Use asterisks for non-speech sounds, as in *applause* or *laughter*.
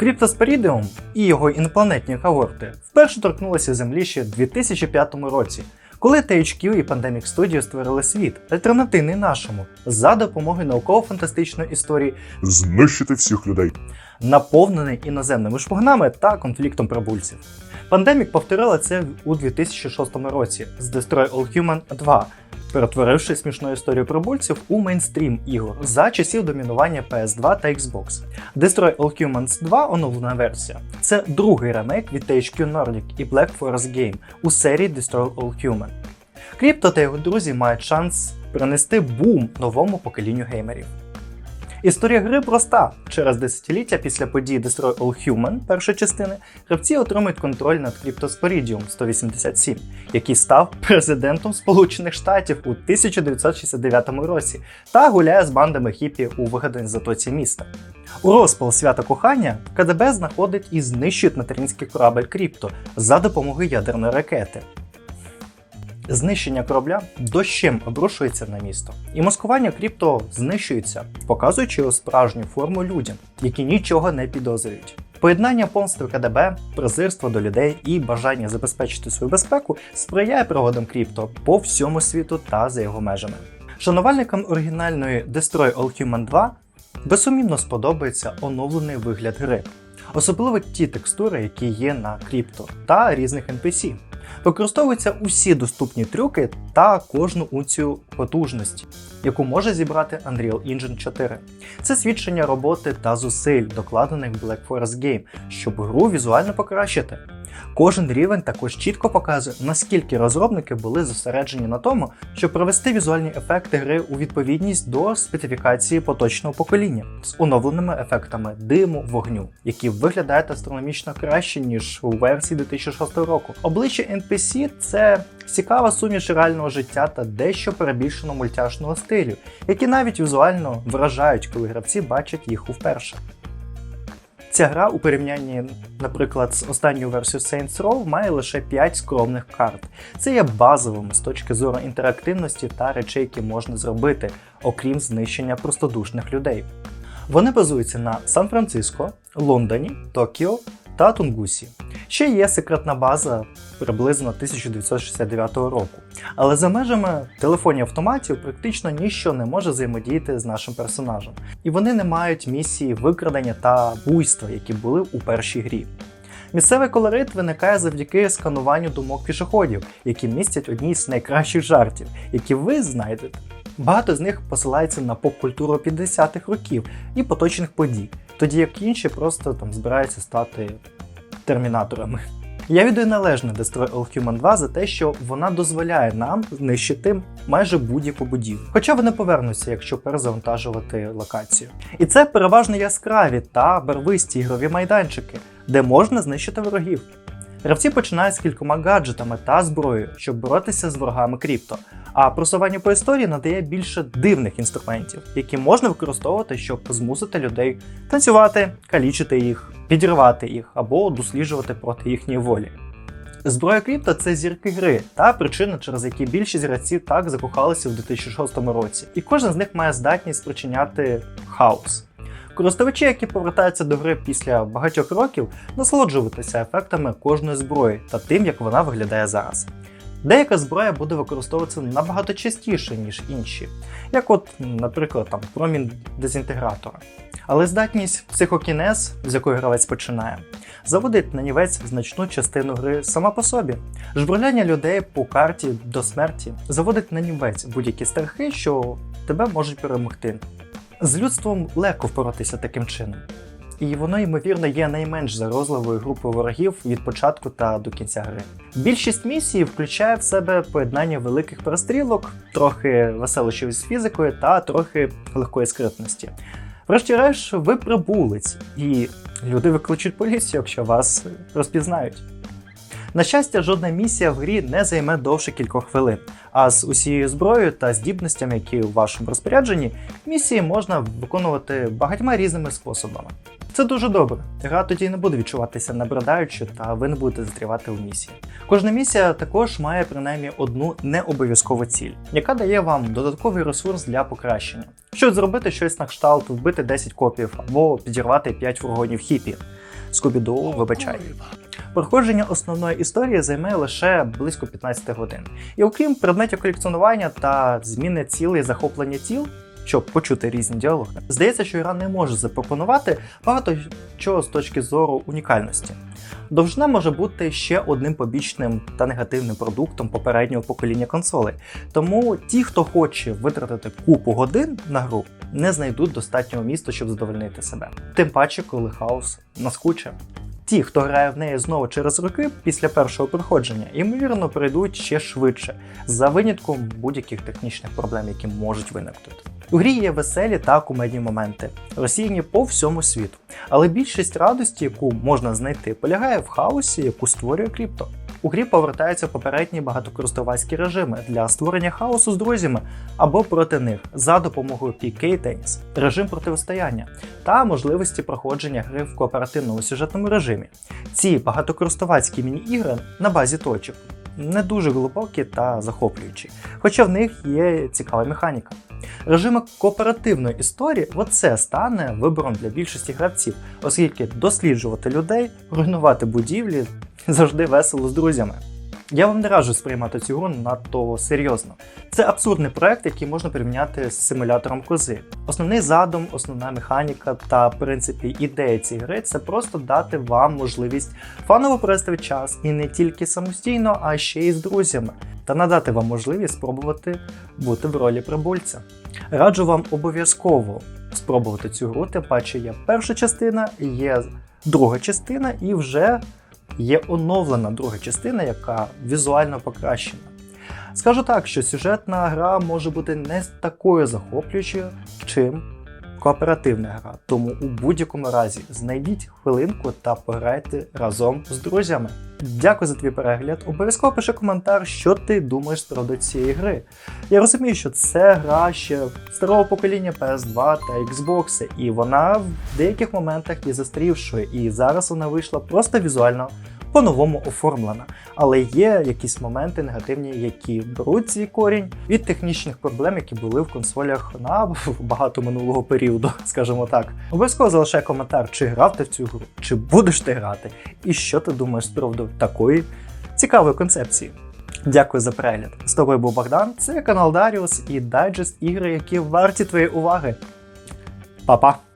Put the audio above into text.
Криптоспорідіум і його інопланетні когорти вперше торкнулися землі ще в 2005 році, коли THQ і Pandemic Studio створили світ, альтернативний нашому, за допомогою науково-фантастичної історії, Знищити всіх людей. наповнений іноземними шпигунами та конфліктом прибульців. Pandemic повторила це у 2006 році з Destroy All Human 2, перетворивши смішну історію прибульців у мейнстрім ігор за часів домінування PS2 та Xbox. Destroy All Humans 2 оновлена версія. Це другий ремейк від THQ Nordic і Black Forest Game у серії Destroy All Human. Кріпто та його друзі мають шанс принести бум новому поколінню геймерів. Історія гри проста. Через десятиліття після подій Destroy All Human першої частини гравці отримують контроль над Криптоспорідіум 187, який став президентом Сполучених Штатів у 1969 році та гуляє з бандами хіпі у вигаданій затоці міста. У розпал свята кохання КДБ знаходить і знищує материнський корабель Кріпто за допомогою ядерної ракети. Знищення корабля дощем обрушується на місто, і маскування кріпто знищується, показуючи справжню форму людям, які нічого не підозрюють. Поєднання помсти КДБ, презирства до людей і бажання забезпечити свою безпеку сприяє пригодам кріпто по всьому світу та за його межами. Шанувальникам оригінальної Destroy All Human 2 безсумнівно сподобається оновлений вигляд гри, особливо ті текстури, які є на кріпто, та різних NPC. Використовуються усі доступні трюки та кожну унцію потужності, яку може зібрати Unreal Engine 4. Це свідчення роботи та зусиль, докладених Black Forest Game, щоб гру візуально покращити. Кожен рівень також чітко показує, наскільки розробники були зосереджені на тому, щоб привести візуальні ефекти гри у відповідність до специфікації поточного покоління з оновленими ефектами диму, вогню, які виглядають астрономічно краще ніж у версії 2006 року. Обличчя NPC – це цікава суміш реального життя та дещо перебільшено мультяшного стилю, які навіть візуально вражають, коли гравці бачать їх уперше. Ця гра у порівнянні, наприклад, з останньою версією Saints Row має лише 5 скромних карт. Це є базовим з точки зору інтерактивності та речей, які можна зробити, окрім знищення простодушних людей. Вони базуються на Сан-Франциско, Лондоні, Токіо та Тунгусі. Ще є секретна база приблизно 1969 року. Але за межами телефонів автоматів практично ніщо не може взаємодіяти з нашим персонажем. І вони не мають місії викрадення та буйства, які були у першій грі. Місцевий колорит виникає завдяки скануванню думок пішоходів, які містять одні з найкращих жартів, які ви знайдете. Багато з них посилається на поп-культуру 50-х років і поточних подій, тоді як інші просто там збираються стати термінаторами. Я віддаю належне Destroy All Human 2 за те, що вона дозволяє нам знищити майже будь-яку будівлю. Хоча вони повернуться, якщо перезавантажувати локацію. І це переважно яскраві та барвисті ігрові майданчики, де можна знищити ворогів. Гравці починають з кількома гаджетами та зброєю, щоб боротися з ворогами крипто. А просування по історії надає більше дивних інструментів, які можна використовувати, щоб змусити людей танцювати, калічити їх, підірвати їх або досліджувати проти їхньої волі. Зброя крипто це зірки гри, та причина, через які більшість гравців так закохалися в 2006 році, і кожен з них має здатність спричиняти хаос. Користувачі, які повертаються до гри після багатьох років, насолоджуватися ефектами кожної зброї та тим, як вона виглядає зараз. Деяка зброя буде використовуватися набагато частіше, ніж інші, як от, наприклад, там промінь дезінтегратора. Але здатність психокінез, з якої гравець починає, заводить на нівець значну частину гри сама по собі. Жбурляння людей по карті до смерті заводить на нівець будь-які страхи, що тебе можуть перемогти. З людством легко впоратися таким чином. І воно, ймовірно, є найменш загрозливою групою ворогів від початку та до кінця гри. Більшість місій включає в себе поєднання великих перестрілок, трохи веселощів з фізикою та трохи легкої скритності. Врешті-решт, ви прибулець, і люди викличуть поліцію, якщо вас розпізнають. На щастя, жодна місія в грі не займе довше кількох хвилин, а з усією зброєю та здібностями, які у вашому розпорядженні, місії можна виконувати багатьма різними способами. Це дуже добре. Гра тоді не буде відчуватися набридаючи, та ви не будете застрівати в місії. Кожна місія також має принаймні одну необов'язкову ціль, яка дає вам додатковий ресурс для покращення. Щоб зробити щось на кшталт, вбити 10 копів або підірвати 5 фургонів хіпі. Скубіду, вибачай. Проходження основної історії займе лише близько 15 годин. І окрім предметів колекціонування та зміни цілей захоплення тіл, щоб почути різні діалоги, здається, що гра не може запропонувати багато чого з точки зору унікальності. Довжина може бути ще одним побічним та негативним продуктом попереднього покоління консолей. Тому ті, хто хоче витратити купу годин на гру, не знайдуть достатнього міста, щоб задовольнити себе. Тим паче, коли хаос наскуче. Ті, хто грає в неї знову через роки після першого проходження, ймовірно, прийдуть ще швидше, за винятком будь-яких технічних проблем, які можуть виникнути. У грі є веселі та кумедні моменти, розсіяні по всьому світу. Але більшість радості, яку можна знайти, полягає в хаосі, яку створює крипто. У грі повертаються попередні багатокористувацькі режими для створення хаосу з друзями або проти них за допомогою PK Tennis, режим протистояння та можливості проходження гри в кооперативному сюжетному режимі. Ці багатокористувацькі міні-ігри на базі точок не дуже глибокі та захоплюючі, хоча в них є цікава механіка. Режими кооперативної історії оце стане вибором для більшості гравців, оскільки досліджувати людей, руйнувати будівлі завжди весело з друзями. Я вам не раджу сприймати цю гру надто серйозно. Це абсурдний проект, який можна порівняти з симулятором кози. Основний задум, основна механіка та в принципі ідея цієї гри це просто дати вам можливість фаново провести час і не тільки самостійно, а ще й з друзями, та надати вам можливість спробувати бути в ролі прибульця. Раджу вам обов'язково спробувати цю гру, тим паче є перша частина, є друга частина і вже є оновлена друга частина, яка візуально покращена. Скажу так, що сюжетна гра може бути не такою захоплюючою, чим кооперативна гра. Тому у будь-якому разі знайдіть хвилинку та пограйте разом з друзями. Дякую за твій перегляд. Обов'язково пиши коментар, що ти думаєш приводу цієї гри. Я розумію, що це гра ще старого покоління PS2 та Xbox, і вона в деяких моментах є застарівшою, і зараз вона вийшла просто візуально по-новому оформлена. Але є якісь моменти негативні, які беруть свій корінь від технічних проблем, які були в консолях на багато минулого періоду, *laughs* скажімо так. Обов'язково залишай коментар, чи грав ти в цю гру, чи будеш ти грати, і що ти думаєш з приводу такої цікавої концепції. Дякую за перегляд. З тобою був Богдан, це канал Даріус і дайджест ігри, які варті твоєї уваги. Па-па!